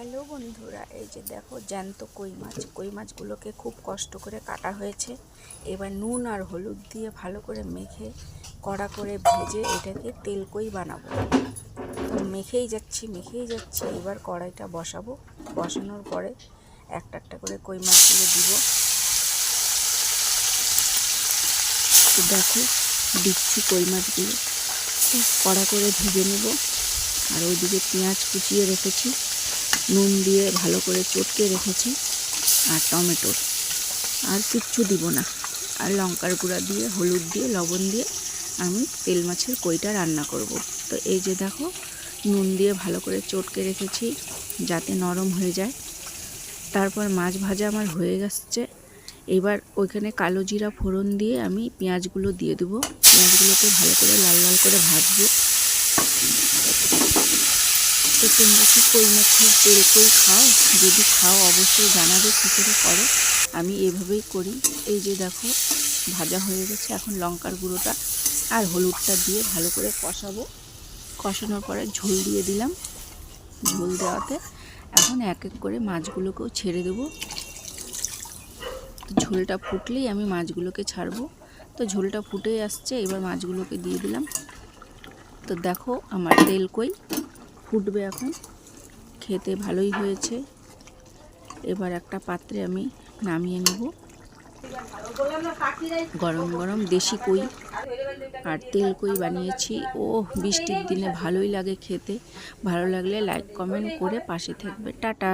Hello বন্ধুরা, এই যে দেখো জ্যান্ত কই মাছ। কই মাছগুলোকে খুব কষ্ট করে কাটা হয়েছে। এবার নুন আর হলুদ দিয়ে ভালো করে মেখে, কড়া করে ভেজে এটাকে তেল কই বানাবো। তো মেখেই যাচ্ছি মেখেই যাচ্ছি। এবার কড়াইটা বসাবো। বসানোর পরে একটা একটা করে কই মাছগুলো দিব। দেখো, দিচ্ছি কই মাছগুলো। কড়া করে ভেজে নেব। আর ওইদিকে পেঁয়াজ কুচিয়ে রেখেছি। নুন দিয়ে ভালো করে চটকে রেখেছি আর টমেটোর। আর কিচ্ছু দিব না। আর লঙ্কার গুঁড়া দিয়ে, হলুদ দিয়ে, লবণ দিয়ে আমি তেল মাছের কইটা রান্না করব। তো এই যে দেখো, নুন দিয়ে ভালো করে চটকে রেখেছি যাতে নরম হয়ে যায়। তারপর মাছ ভাজা আমার হয়ে গেছে। এবার ওইখানে কালো জিরা ফোড়ন দিয়ে আমি পেঁয়াজগুলো দিয়ে দেবো। পেঁয়াজগুলোকে ভালো করে লাল লাল করে ভাজবো। তো তোমরা কি কই মাছের তেল কই খাও? যদি খাও, অবশ্যই জানাবে কী করে করো। আমি এভাবেই করি। এই যে দেখো, ভাজা হয়ে গেছে। এখন লঙ্কার গুঁড়োটা আর হলুদটা দিয়ে ভালো করে কষাবো। কষানোর পরে ঝোল দিয়ে দিলাম। ঝোল দেওয়াতে এখন এক এক করে মাছগুলোকেও ছেড়ে দেবো। ঝোলটা ফুটলেই আমি মাছগুলোকে ছাড়বো। তো ঝোলটা ফুটে আসছে, এবার মাছগুলোকে দিয়ে দিলাম। তো দেখো, আমার তেল কই। ফুটবে এখন। খেতে ভালোই হয়েছে। এবার একটা পাত্রে আমি নামিয়ে নেব। গরম গরম দেশি কই আর তেল কই বানিয়েছি। ও বৃষ্টির দিনে ভালোই লাগে খেতে। ভালো লাগলে লাইক কমেন্ট করে পাশে থাকবে। টাটা।